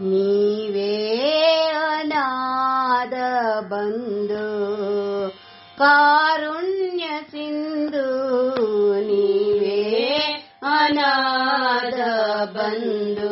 నీవే అనాద బంధు కారుణ్య సింధు నీవే అనాద బంధు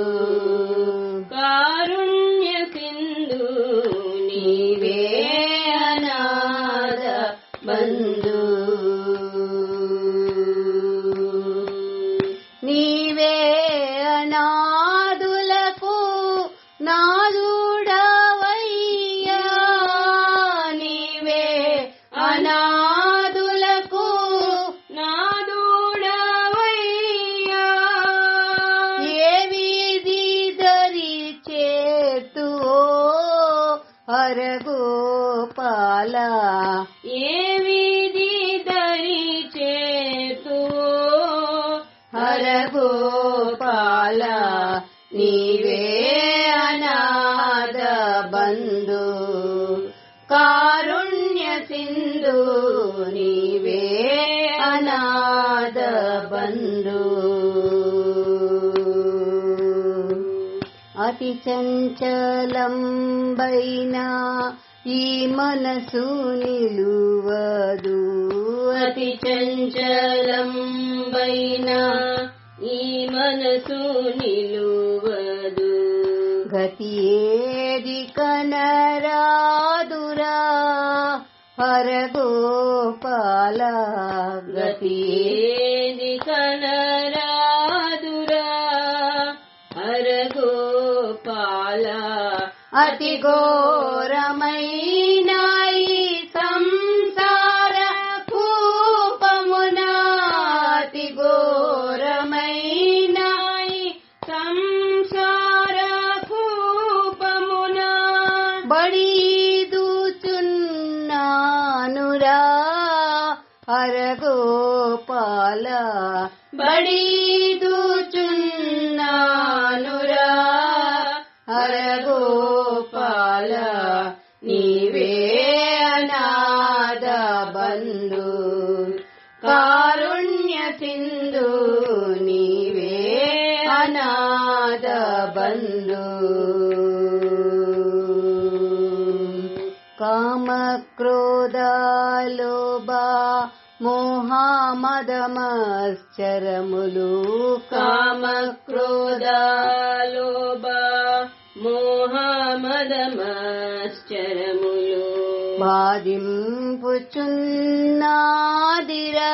హరగోపాల ఏ విధి దరి చేతు హరగోపాల నీవే అతి చంచలంబైనా ఈ మనసు నిలువదు. అతి చంచలంబైన ఈ మనసు నిలువదు. గతి ఏది కనరాదురా హరగోపాల గతి అతి ఘోరమైనాయి సంసార కూపమున అతి ఘోరమైన సంసార కూపమున బడి దూచున్నానురా హరగోపాల అనాద బంధు కామక్రోధాలోబా మోహామదమశ్చరములు కామక్రోధాలోభ మోహమదమశ్చరములు బాధింపుచున్నాదిరా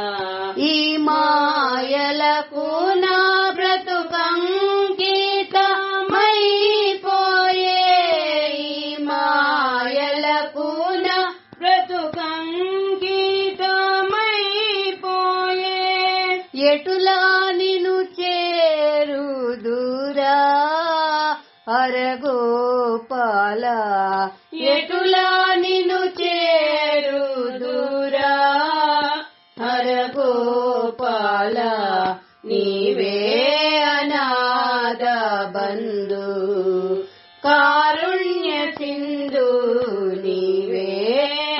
హరగోపాల ఎటులా నిను చేరు దూరా? హరగోపాల నీవే అనాద బంధు కారుణ్య సింధు నీవే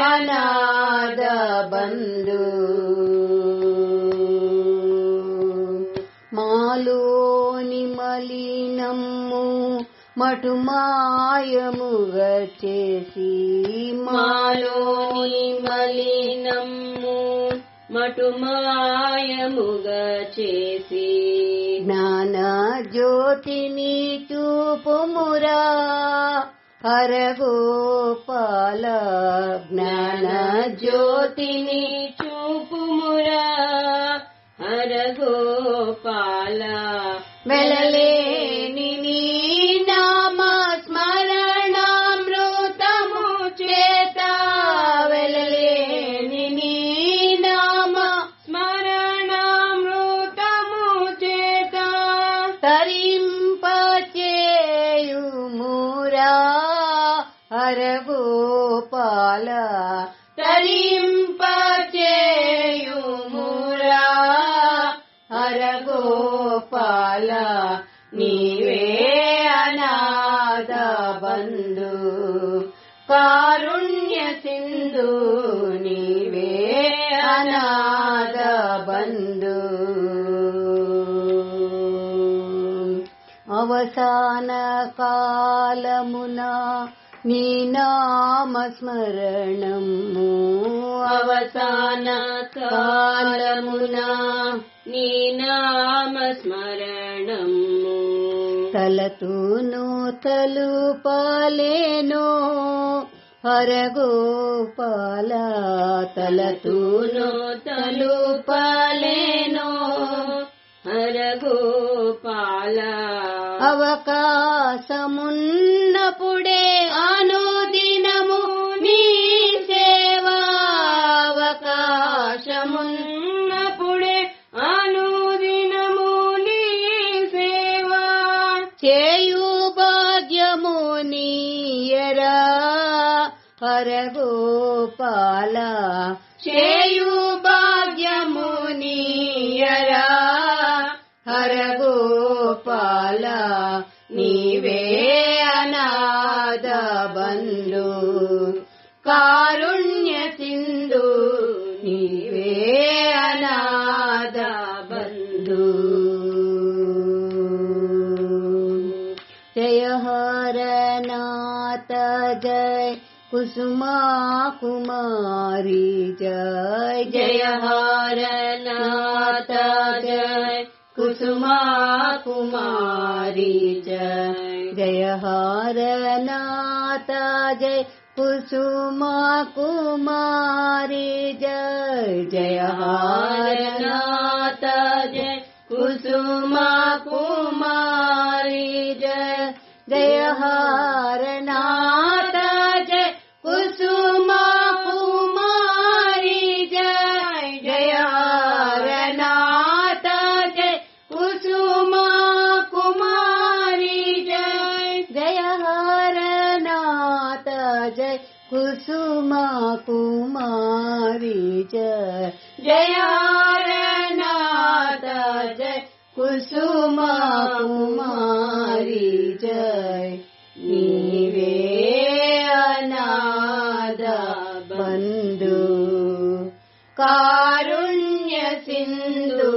అనాద బంధు. మాలోని మలినమ్ము మటు మాయముగా చేసి మాలోని మలినమ్ము మటుమాయముగా చేసి జ్ఞాన జ్యోతిని చూపుమురా హరగోపాల జ్ఞాన జ్యోతిని చూపుమురా హరగోపాల వెలలేని తరింపచేయుమురా హరగోపాల. తరింపచేయుమురా హరగోపాల. నీవే అనాథ బంధు. కారుణ్య సింధు అవసాన కాలమున నీ నామ స్మరణము అవసాన కాలమున నీ నామ స్మరణము తలతూను తలుపలేను హరగోపాల. తలతూను తూను తలుపలేను హరగోపాల. అవకాశమున్నప్పుడే అనుదినము నీ సేవా అవకాశమున్న అనుదినము నీ సేవా చేయు భాగ్యము నీయరా హరగోపాల చేయు భాగ్యము నీయరా హరగో ಬಾಲ ನೀವೇ ಅನಾದ ಬಂದು ಕಾರುಣ್ಯ ಸಿಂಧು ನೀವೇ ಅನಾದ बन्धु ಜಯ ಹರನಾಥ ಜಯ कुसुमा कुमारी जय जय हारनात जय कुसुमा कुमारी च। जय हारनाता जय कुसुमा कुमारी जय जय हारनाता जय कुसुमा कुमारी जय जय हारना कुसुमा कुमारी जय नीवे कुसुमारी बन्धु कारुण्य सिन्धु